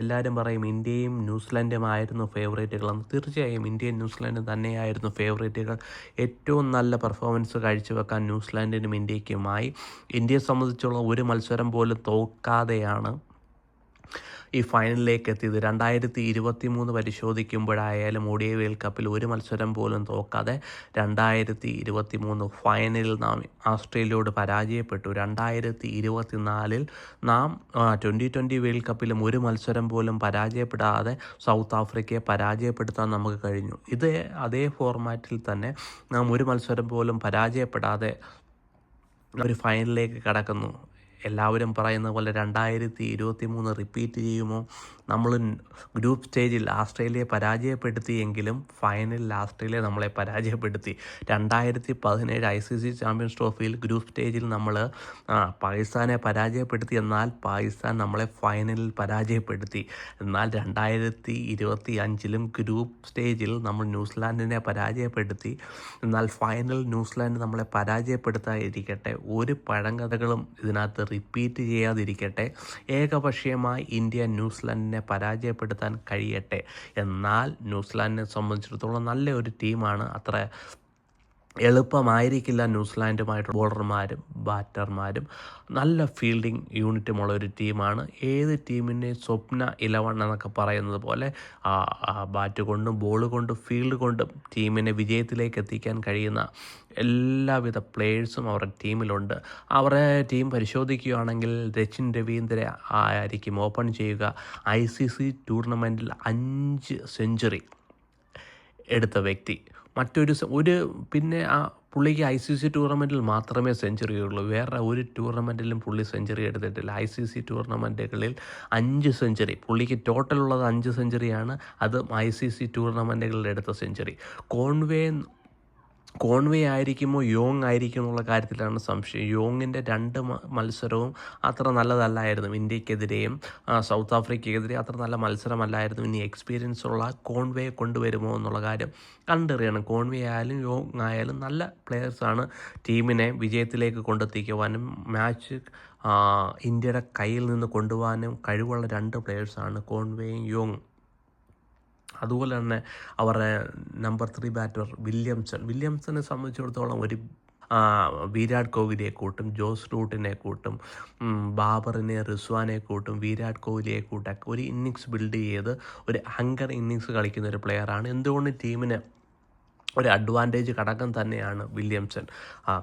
എല്ലാവരും പറയും ഇന്ത്യയും ന്യൂസിലൻഡും ആയിരുന്നു ഫേവറേറ്റുകളെന്ന് തീർച്ചയായും ഇന്ത്യയും ന്യൂസിലൻഡും തന്നെയായിരുന്നു ഫേവറേറ്റുകൾ ഏറ്റവും നല്ല പെർഫോമൻസ് കാഴ്ചവെക്കാൻ ന്യൂസിലാൻഡിനും ഇന്ത്യക്കുമായി. ഇന്ത്യയെ സംബന്ധിച്ചുള്ള ഒരു മത്സരം പോലും തോക്കാതെയാണ് ഈ ഫൈനലിലേക്ക് എത്തിയത്. രണ്ടായിരത്തി ഇരുപത്തി മൂന്ന് പരിശോധിക്കുമ്പോഴായാലും ഒ ഡി വേൾഡ് കപ്പിൽ ഒരു മത്സരം പോലും തോക്കാതെ രണ്ടായിരത്തി ഇരുപത്തി മൂന്ന് ഫൈനലിൽ നാം ആസ്ട്രേലിയയോട് പരാജയപ്പെട്ടു. രണ്ടായിരത്തി ഇരുപത്തി നാലിൽ നാം ട്വന്റി ട്വന്റി വേൾഡ് കപ്പിലും ഒരു മത്സരം പോലും പരാജയപ്പെടാതെ സൗത്ത് ആഫ്രിക്കയെ പരാജയപ്പെടുത്താൻ നമുക്ക് കഴിഞ്ഞു. ഇത് അതേ ഫോർമാറ്റിൽ തന്നെ നാം ഒരു മത്സരം പോലും പരാജയപ്പെടാതെ ഒരു ഫൈനലിലേക്ക് കടക്കുന്നു. എല്ലാവരും പറയുന്ന പോലെ രണ്ടായിരത്തി ഇരുപത്തി മൂന്ന് റിപ്പീറ്റ് ചെയ്യുമോ? നമ്മൾ ഗ്രൂപ്പ് സ്റ്റേജിൽ ആസ്ട്രേലിയയെ പരാജയപ്പെടുത്തിയെങ്കിലും ഫൈനലിൽ ആസ്ട്രേലിയ നമ്മളെ പരാജയപ്പെടുത്തി. രണ്ടായിരത്തി പതിനേഴ് ഐ സി സി ചാമ്പ്യൻസ് ട്രോഫിയിൽ ഗ്രൂപ്പ് സ്റ്റേജിൽ നമ്മൾ പാകിസ്ഥാനെ പരാജയപ്പെടുത്തി. എന്നാൽ പാകിസ്ഥാൻ നമ്മളെ ഫൈനലിൽ പരാജയപ്പെടുത്തി. എന്നാൽ രണ്ടായിരത്തി ഇരുപത്തി അഞ്ചിലും ഗ്രൂപ്പ് സ്റ്റേജിൽ നമ്മൾ ന്യൂസിലാൻഡിനെ പരാജയപ്പെടുത്തി. എന്നാൽ ഫൈനൽ ന്യൂസിലാൻഡ് നമ്മളെ പരാജയപ്പെടുത്താതിരിക്കട്ടെ. ഒരു പഴങ്കഥകളും ഇതിനകത്ത് റിപ്പീറ്റ് ചെയ്യാതിരിക്കട്ടെ. ഏകപക്ഷീയമായി ഇന്ത്യ ന്യൂസിലാൻഡിനെ പരാജയപ്പെടുത്താൻ കഴിയട്ടെ. എന്നാൽ ന്യൂസിലാൻഡിനെ സംബന്ധിച്ചിടത്തോളം നല്ല ഒരു ടീമാണ് അത്ര എളുപ്പമായിരിക്കില്ല ന്യൂസിലാൻഡുമായിട്ട് ബോളർമാരും ബാറ്റർമാരും. നല്ല ഫീൽഡിംഗ് യൂണിറ്റുമുള്ള ഒരു ടീമാണ്. ഏത് ടീമിന്റെ സ്വപ്ന ഇലവൺ എന്നൊക്കെ പറയുന്നത് പോലെ ബാറ്റ് കൊണ്ടും ബോൾ കൊണ്ടും ഫീൽഡ് കൊണ്ടും ടീമിനെ വിജയത്തിലേക്ക് എത്തിക്കാൻ കഴിയുന്ന എല്ലാവിധ പ്ലേയേഴ്സും അവരുടെ ടീമിലുണ്ട്. അവരുടെ ടീം പരിശോധിക്കുകയാണെങ്കിൽ രച്ചിൻ രവീന്ദ്ര ആയിരിക്കും ഓപ്പൺ ചെയ്യുക. ഐ സി സി ടൂർണമെന്റിൽ അഞ്ച് സെഞ്ചുറി എടുത്ത വ്യക്തി. മറ്റൊരു ഒരു പിന്നെ ആ പുള്ളിക്ക് ഐ സി സി ടൂർണമെന്റിൽ മാത്രമേ സെഞ്ചുറി ഉള്ളൂ. വേറെ ഒരു ടൂർണമെന്റിലും പുള്ളി സെഞ്ചുറി എടുത്തിട്ടില്ല. ഐ സി സി ടൂർണമെന്റുകളിൽ അഞ്ച് സെഞ്ചുറി പുള്ളിക്ക് ടോട്ടൽ ഉള്ളത് അഞ്ച് സെഞ്ചുറിയാണ് അത് ഐ സി സി ടൂർണമെന്റുകളിൽ എടുത്ത സെഞ്ചുറി കോൺവേ കോൺവേ ആയിരിക്കുമോ യോങ് ആയിരിക്കും എന്നുള്ള കാര്യത്തിലാണ് സംശയം. യോങ്ങിന്റെ രണ്ട് മത്സരവും അത്ര നല്ലതല്ലായിരുന്നു ഇന്ത്യക്കെതിരെയും സൗത്ത് ആഫ്രിക്കയ്ക്കെതിരെ അത്ര നല്ല മത്സരമല്ലായിരുന്നു. ഇനി എക്സ്പീരിയൻസ് ഉള്ള കോൺവേ കൊണ്ടുവരുമോ എന്നുള്ള കാര്യം കണ്ടറിയണം. കോൺവേ ആയാലും യോങ് ആയാലും നല്ല പ്ലെയേഴ്സാണ് ടീമിനെ വിജയത്തിലേക്ക് കൊണ്ടെത്തിക്കുവാനും മാച്ച് ഇന്ത്യയുടെ കയ്യിൽ നിന്ന് കൊണ്ടുപോകാനും കഴിവുള്ള രണ്ട് പ്ലെയേഴ്സാണ് കോൺവേയും യോങ്. അതുപോലെ തന്നെ അവരുടെ നമ്പർ ത്രീ ബാറ്റർ വില്യംസൺ. വില്യംസനെ സംബന്ധിച്ചിടത്തോളം ഒരു വിരാട് കോഹ്ലിയെ കൂട്ടും ജോസ് റൂട്ടിനെ കൂട്ടും ബാബറിനെ റിസ്വാനെ കൂട്ടും വിരാട് കോഹ്ലിയെ കൂട്ടൊക്കെ ഒരു ഇന്നിങ്സ് ബിൽഡ് ചെയ്ത് ഒരു ഹങ്കർ ഇന്നിങ്സ് കളിക്കുന്ന ഒരു പ്ലെയറാണ് എന്തുകൊണ്ട് ടീമിന് ഒരു അഡ്വാന്റേജ് ഘടകം തന്നെയാണ് വില്യംസൺ.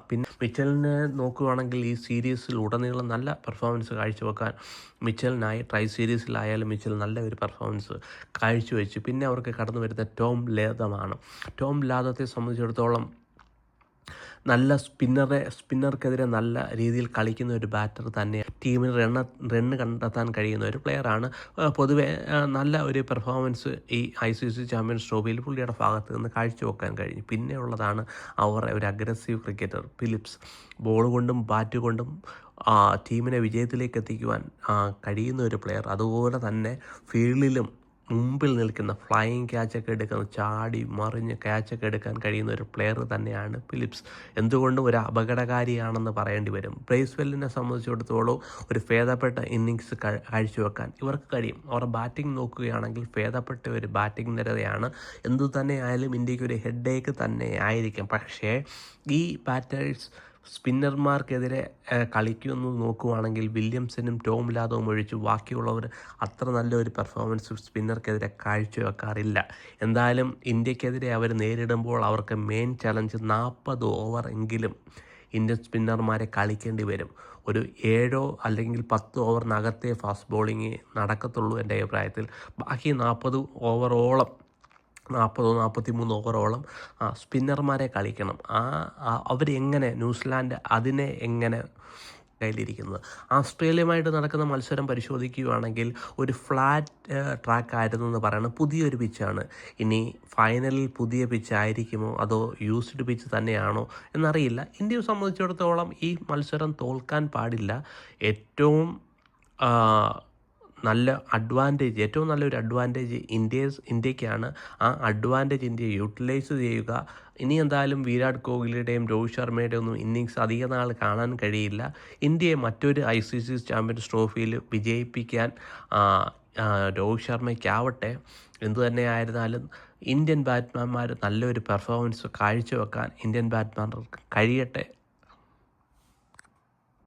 പിന്നെ മിച്ചലിനെ നോക്കുകയാണെങ്കിൽ ഈ സീരീസിൽ ഉടനീളം നല്ല പെർഫോമൻസ് കാഴ്ചവെക്കാൻ മിച്ചലിനായി ട്രൈ സീരീസിലായാലും മിച്ചൽ നല്ല ഒരു പെർഫോമൻസ് കാഴ്ചവെച്ചു. പിന്നെ അവർക്ക് കടന്നു വരുന്ന ടോം ലേതമാണ്. ടോം ലാദത്തെ സംബന്ധിച്ചിടത്തോളം നല്ല സ്പിന്നറെ സ്പിന്നർക്കെതിരെ നല്ല രീതിയിൽ കളിക്കുന്ന ഒരു ബാറ്റർ തന്നെ ടീമിന് റണ്ണ റണ്ണ് കണ്ടെത്താൻ കഴിയുന്ന ഒരു പ്ലെയറാണ് പൊതുവേ നല്ല ഒരു പെർഫോമൻസ് ഈ ഐ സി സി ചാമ്പ്യൻസ് ട്രോഫിയിൽ പുള്ളിയുടെ ഭാഗത്ത് നിന്ന് കാഴ്ചവെക്കാൻ കഴിഞ്ഞു. പിന്നെ ഉള്ളതാണ് അവർ ഒരു അഗ്രസീവ് ക്രിക്കറ്റർ ഫിലിപ്സ് ബോൾ കൊണ്ടും ബാറ്റ് കൊണ്ടും ടീമിനെ വിജയത്തിലേക്ക് എത്തിക്കുവാൻ കഴിയുന്ന ഒരു പ്ലെയർ അതുപോലെ തന്നെ ഫീൽഡിലും മുമ്പിൽ നിൽക്കുന്ന ഫ്ലൈയിങ് ക്യാച്ചൊക്കെ എടുക്കുന്ന ചാടി മറിഞ്ഞ് ക്യാച്ചൊക്കെ എടുക്കാൻ കഴിയുന്ന ഒരു പ്ലെയർ തന്നെയാണ് ഫിലിപ്സ് എന്തുകൊണ്ടും ഒരു അപകടകാരിയാണെന്ന് പറയേണ്ടി വരും. ബ്രേസ്വെല്ലിനെ സംബന്ധിച്ചിടത്തോളം ഒരു ഭേദപ്പെട്ട ഇന്നിങ്സ് കാഴ്ചവെക്കാൻ ഇവർക്ക് കഴിയും. അവർ ബാറ്റിംഗ് നോക്കുകയാണെങ്കിൽ ഭേദപ്പെട്ട ഒരു ബാറ്റിംഗ് നിരതയാണ്. എന്തു തന്നെ ആയാലും ഇന്ത്യയ്ക്ക് ഒരു ഹെഡേക്ക് തന്നെ ആയിരിക്കും. പക്ഷേ ഈ ബാറ്റേഴ്സ് സ്പിന്നർമാർക്കെതിരെ കളിക്കുമെന്ന് നോക്കുവാണെങ്കിൽ വില്യംസനും ടോം ലാദവും ഒഴിച്ച് ബാക്കിയുള്ളവർ അത്ര നല്ലൊരു പെർഫോമൻസ് സ്പിന്നർക്കെതിരെ കാഴ്ചവെക്കാറില്ല. എന്തായാലും ഇന്ത്യക്കെതിരെ അവർ നേരിടുമ്പോൾ അവർക്ക് മെയിൻ ചലഞ്ച് നാൽപ്പത് ഓവർ എങ്കിലും ഇന്ത്യൻ സ്പിന്നർമാരെ കളിക്കേണ്ടി വരും. ഒരു ഏഴോ അല്ലെങ്കിൽ പത്ത് ഓവറിനകത്തേ ഫാസ്റ്റ് ബോളിങ് നടക്കത്തുള്ളൂ എന്റെ അഭിപ്രായത്തിൽ. ബാക്കി നാൽപ്പത് ഓവറോളം നാൽപ്പതോ നാൽപ്പത്തി മൂന്ന് ഓവറോളം സ്പിന്നർമാരെ കളിക്കണം. ആ അവരെങ്ങനെ ന്യൂസിലാൻഡ് അതിനെ എങ്ങനെ കയ്യിലിരിക്കുന്നത്? ആസ്ട്രേലിയയുമായിട്ട് നടക്കുന്ന മത്സരം പരിശോധിക്കുകയാണെങ്കിൽ ഒരു ഫ്ലാറ്റ് ട്രാക്ക് ആയിരുന്നു എന്ന് പറയുന്നത് പുതിയൊരു പിച്ചാണ് ഇനി ഫൈനലിൽ പുതിയ പിച്ച് ആയിരിക്കുമോ? അതോ യൂസ്ഡ് പിച്ച് തന്നെയാണോ? എന്നറിയില്ല. ഇന്ത്യയെ സംബന്ധിച്ചിടത്തോളം ഈ മത്സരം തോൽക്കാൻ പാടില്ല. ഏറ്റവും നല്ല അഡ്വാന്റേജ് ഏറ്റവും നല്ലൊരു അഡ്വാന്റേജ് ഇന്ത്യ ഇന്ത്യക്കാണ്. ആ അഡ്വാന്റേജ് ഇന്ത്യ യൂട്ടിലൈസ് ചെയ്യുക. ഇനി എന്തായാലും വിരാട് കോഹ്ലിയുടെയും രോഹിത് ശർമ്മയുടെയും ഒന്നും ഇന്നിങ്സ് അധിക നാൾ കാണാൻ കഴിയില്ല. ഇന്ത്യയെ മറ്റൊരു ഐ സി സി ചാമ്പ്യൻസ് ട്രോഫിയിൽ വിജയിപ്പിക്കാൻ രോഹിത് ശർമ്മയ്ക്കാവട്ടെ. എന്തു തന്നെയായിരുന്നാലും ഇന്ത്യൻ ബാറ്റ്മാൻമാർ നല്ലൊരു പെർഫോമൻസ് കാഴ്ചവെക്കാൻ ഇന്ത്യൻ ബാറ്റ്മാൻമാർക്ക് കഴിയട്ടെ.